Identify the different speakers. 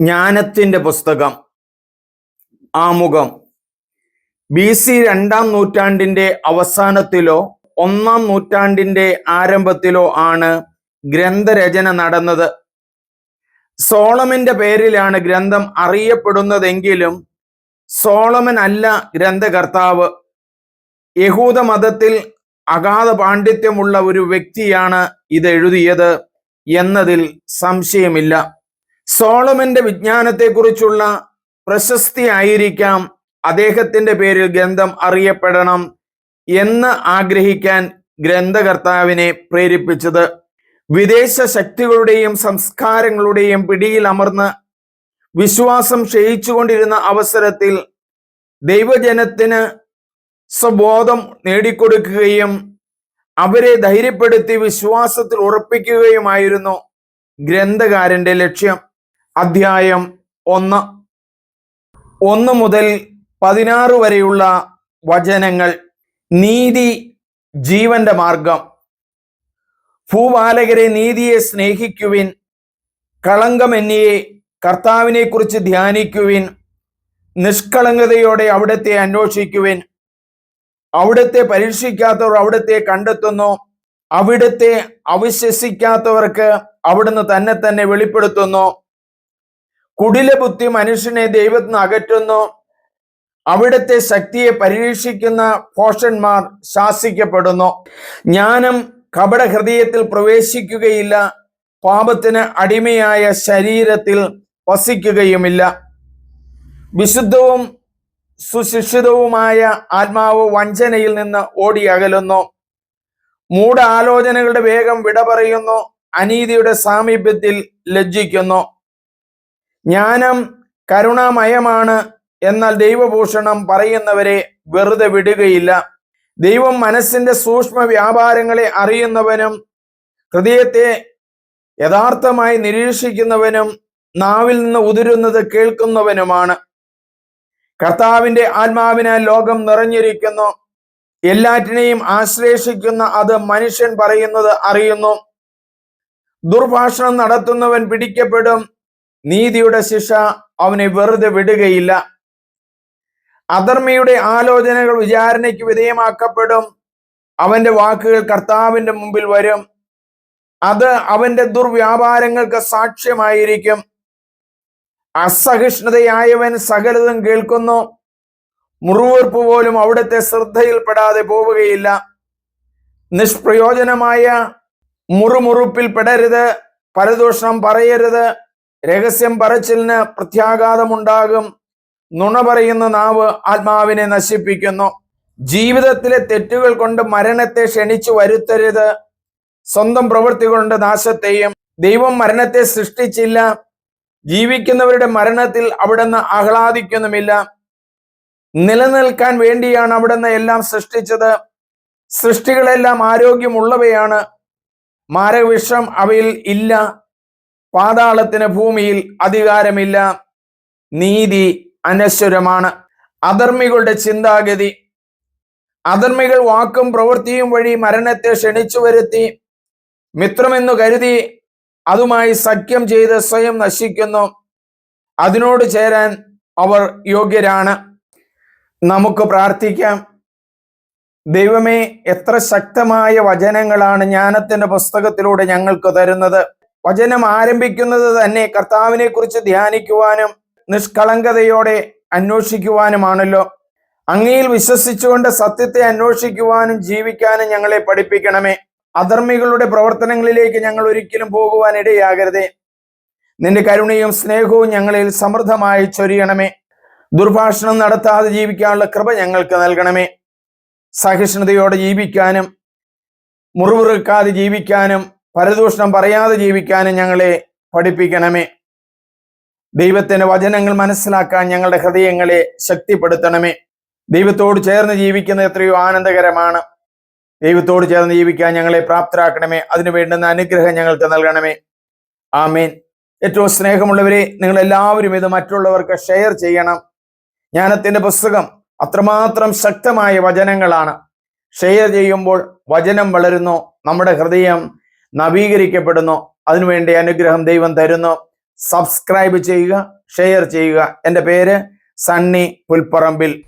Speaker 1: ജ്ഞാനത്തിന്റെ പുസ്തകം ആമുഖം. ബി സി രണ്ടാം നൂറ്റാണ്ടിന്റെ അവസാനത്തിലോ ഒന്നാം നൂറ്റാണ്ടിന്റെ ആരംഭത്തിലോ ആണ് ഗ്രന്ഥരചന നടന്നത്. സോളമന്റെ പേരിലാണ് ഗ്രന്ഥം അറിയപ്പെടുന്നതെങ്കിലും സോളമൻ അല്ല ഗ്രന്ഥകർത്താവ്. യഹൂദ മതത്തിൽ അഗാധ പാണ്ഡിത്യമുള്ള ഒരു വ്യക്തിയാണ് ഇത് എഴുതിയത് എന്നതിൽ സംശയമില്ല. സോളമന്റെ വിജ്ഞാനത്തെക്കുറിച്ചുള്ള പ്രശസ്തി ആയിരിക്കാം അദ്ദേഹത്തിന്റെ പേരിൽ ഗ്രന്ഥം അറിയപ്പെടണം എന്ന് ആഗ്രഹിക്കാൻ ഗ്രന്ഥകർത്താവിനെ പ്രേരിപ്പിച്ചത്. വിദേശ ശക്തികളുടെയും സംസ്കാരങ്ങളുടെയും പിടിയിൽ അമർന്ന് വിശ്വാസം ക്ഷയിച്ചുകൊണ്ടിരുന്ന അവസരത്തിൽ ദൈവജനത്തിന് സ്വബോധം നേടിക്കൊടുക്കുകയും അവരെ ധൈര്യപ്പെടുത്തി വിശ്വാസത്തിൽ ഉറപ്പിക്കുകയുമായിരുന്നു ഗ്രന്ഥകാരന്റെ ലക്ഷ്യം. അധ്യായം ഒന്ന്. ഒന്ന് മുതൽ പതിനാറ് വരെയുള്ള വചനങ്ങൾ. നീതി ജീവന്റെ മാർഗം. ഭൂപാലകരെ നീതിയെ സ്നേഹിക്കുവിൻ. കളങ്കമെന്നിയെ കർത്താവിനെ കുറിച്ച് ധ്യാനിക്കുവിൻ. നിഷ്കളങ്കതയോടെ അവിടത്തെ അന്വേഷിക്കുവിൻ. അവിടത്തെ പരീക്ഷിക്കാത്തവർ അവിടത്തെ കണ്ടെത്തുന്നു. അവിടത്തെ അവിശ്വസിക്കാത്തവർക്ക് അവിടുന്ന് തന്നെ തന്നെ വെളിപ്പെടുത്തുന്നു. കുടില ബുദ്ധി മനുഷ്യനെ ദൈവത്തിന് അകറ്റുന്നു. അവിടുത്തെ ശക്തിയെ പരീക്ഷിക്കുന്ന പോഷന്മാർ ശാസിക്കപ്പെടുന്നു. ജ്ഞാനം കപട ഹൃദയത്തിൽ പ്രവേശിക്കുകയില്ല. പാപത്തിന് അടിമയായ ശരീരത്തിൽ വസിക്കുകയുമില്ല. വിശുദ്ധവും സുശിക്ഷിതവുമായ ആത്മാവ് വഞ്ചനയിൽ നിന്ന് ഓടി അകലുന്നു. മൂഢ ആലോചനകളുടെ വേഗം വിട പറയുന്നു അനീതിയുടെ സാമീപ്യത്തിൽ ലജ്ജിക്കുന്നു. ജ്ഞാനം കരുണാമയമാണ് എന്നാൽ ദൈവഭൂഷണം പറയുന്നവരെ വെറുതെ വിടുകയില്ല. ദൈവം മനസ്സിന്റെ സൂക്ഷ്മ വ്യാപാരങ്ങളെ അറിയുന്നവനും ഹൃദയത്തെ യഥാർത്ഥമായി നിരീക്ഷിക്കുന്നവനും നാവിൽ നിന്ന് ഉതിരുന്നത് കേൾക്കുന്നവനുമാണ്. കർത്താവിന്റെ ആത്മാവിനാൽ ലോകം നിറഞ്ഞിരിക്കുന്നു. എല്ലാറ്റിനെയും ആശ്ലേഷിക്കുന്ന അത് മനുഷ്യൻ പറയുന്നത് അറിയുന്നു. ദുർഭാഷണം നടത്തുന്നവൻ പിടിക്കപ്പെടും. നീതിയുടെ ശിക്ഷ അവനെ വെറുതെ വിടുകയില്ല. അധർമ്മിയുടെ ആലോചനകൾ വിചാരണയ്ക്ക് വിധേയമാക്കപ്പെടും. അവന്റെ വാക്കുകൾ കർത്താവിന്റെ മുമ്പിൽ വരും. അത് അവന്റെ ദുർവ്യാപാരങ്ങൾക്ക് സാക്ഷ്യമായിരിക്കും. അസഹിഷ്ണുതയായവൻ സകലതും കേൾക്കുന്നു. മുറിവേർപ്പ് പോലും അവിടുത്തെ ശ്രദ്ധയിൽപ്പെടാതെ പോവുകയില്ല. നിഷ്പ്രയോജനമായ മുറുമുറുപ്പിൽ പെടരുത്. പരദൂഷണം പറയരുത്. രഹസ്യം പറച്ചിലിന് പ്രത്യാഘാതമുണ്ടാകും. നുണ പറയുന്ന നാവ് ആത്മാവിനെ നശിപ്പിക്കുന്നു. ജീവിതത്തിലെ തെറ്റുകൾ കൊണ്ട് മരണത്തെ ക്ഷണിച്ചു വരുത്തരുത്. സ്വന്തം പ്രവൃത്തി കൊണ്ട് നാശത്തെയും ദൈവം മരണത്തെ സൃഷ്ടിച്ചില്ല. ജീവിക്കുന്നവരുടെ മരണത്തിൽ അവിടുന്ന് ആഹ്ലാദിക്കുന്നുമില്ല. നിലനിൽക്കാൻ വേണ്ടിയാണ് അവിടുന്ന് എല്ലാം സൃഷ്ടിച്ചത്. സൃഷ്ടികളെല്ലാം ആരോഗ്യമുള്ളവയാണ്. മാരകവിഷം അവയിൽ ഇല്ല. പാതാളത്തിന് ഭൂമിയിൽ അധികാരമില്ല. നീതി അനശ്വരമാണ്. അധർമ്മികളുടെ ചിന്താഗതി. അധർമ്മികൾ വാക്കും പ്രവൃത്തിയും വഴി മരണത്തെ ക്ഷണിച്ചു വരുത്തി. മിത്രമെന്നു കരുതി അതുമായി സഖ്യം ചെയ്ത് സ്വയം നശിക്കുന്നു. അതിനോട് ചേരാൻ അവർ യോഗ്യരാണ്. നമുക്ക് പ്രാർത്ഥിക്കാം. ദൈവമേ എത്ര ശക്തമായ വചനങ്ങളാണ് ജ്ഞാനത്തിന്റെ പുസ്തകത്തിലൂടെ ഞങ്ങൾക്ക് തരുന്നത്. വചനം ആരംഭിക്കുന്നത് തന്നെ കർത്താവിനെ കുറിച്ച് ധ്യാനിക്കുവാനും നിഷ്കളങ്കതയോടെ അന്വേഷിക്കുവാനുമാണല്ലോ. അങ്ങയിൽ വിശ്വസിച്ചുകൊണ്ട് സത്യത്തെ അന്വേഷിക്കുവാനും ജീവിക്കാനും ഞങ്ങളെ പഠിപ്പിക്കണമേ. അധർമ്മികളുടെ പ്രവർത്തനങ്ങളിലേക്ക് ഞങ്ങൾ ഒരിക്കലും പോകുവാൻ ഇടയാകരുതേ. നിന്റെ കരുണയും സ്നേഹവും ഞങ്ങളിൽ സമൃദ്ധമായി ചൊരിയണമേ. ദുർഭാഷണം നടത്താതെ ജീവിക്കാനുള്ള കൃപ ഞങ്ങൾക്ക് നൽകണമേ. സഹിഷ്ണുതയോടെ ജീവിക്കാനും മുറിവുറുക്കാതെ ജീവിക്കാനും പരദൂഷണം പറയാതെ ജീവിക്കാനും ഞങ്ങളെ പഠിപ്പിക്കണമേ. ദൈവത്തിന്റെ വചനങ്ങൾ മനസ്സിലാക്കാൻ ഞങ്ങളുടെ ഹൃദയങ്ങളെ ശക്തിപ്പെടുത്തണമേ. ദൈവത്തോട് ചേർന്ന് ജീവിക്കുന്നത് എത്രയോ ആനന്ദകരമാണ്. ദൈവത്തോട് ചേർന്ന് ജീവിക്കാൻ ഞങ്ങളെ പ്രാപ്തരാക്കണമേ. അതിനു വേണ്ടുന്ന അനുഗ്രഹം ഞങ്ങൾക്ക് നൽകണമേ. ആമേൻ. ഏറ്റവും സ്നേഹമുള്ളവരെ നിങ്ങൾ എല്ലാവരും ഇത് മറ്റുള്ളവർക്ക് ഷെയർ ചെയ്യണം. ജ്ഞാനത്തിന്റെ പുസ്തകം അത്രമാത്രം ശക്തമായ വചനങ്ങളാണ്. ഷെയർ ചെയ്യുമ്പോൾ വചനം വളരുന്നു. നമ്മുടെ ഹൃദയം നവീകരിക്കപ്പെടുന്നു. അതിനുവേണ്ടി അനുഗ്രഹം ദൈവം തരുന്നു. സബ്സ്ക്രൈബ് ചെയ്യുക ഷെയർ ചെയ്യുക. എന്റെ പേര് സണ്ണി പുൽപ്പറമ്പിൽ.